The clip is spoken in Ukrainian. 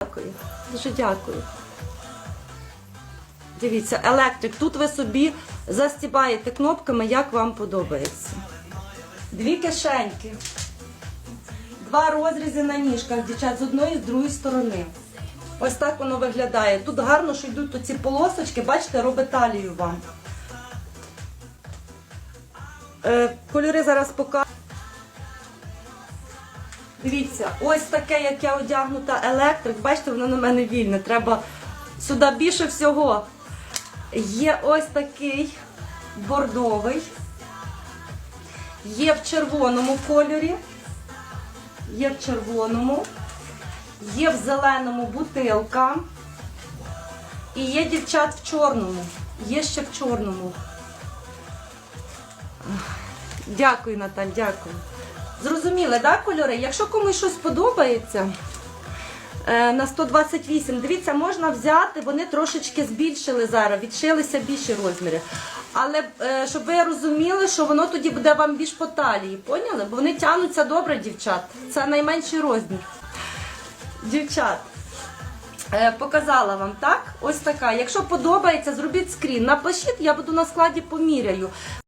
Дякую. Дуже дякую. Дивіться, електрик. Тут ви собі застібаєте кнопками, як вам подобається. Дві кишеньки. Два розрізи на ніжках, дівчат, з одної з другої сторони. Ось так воно виглядає. Тут гарно, що йдуть оці полосочки, бачите, робить талію вам. Е, кольори зараз покажу. Дивіться, ось таке, як я одягнута електрик. Бачите, воно на мене вільне. Треба сюди більше всього. Є ось такий бордовий. Є в червоному кольорі. Є в червоному. Є в зеленому бутилка. І є дівчат в чорному. Є ще в чорному. Дякую, Наталь, дякую. Зрозуміли, да, кольори? Якщо комусь щось подобається е, на 128, дивіться, можна взяти, вони трошечки збільшили зараз, відшилися більші розміри. Але е, щоб ви розуміли, що воно тоді буде вам більш по талії, поняли? Бо вони тягнуться добре, дівчат. Це найменший розмір. Дівчат, е, показала вам, так? Ось така. Якщо подобається, зробіть скрін. Напишіть, я буду на складі поміряю.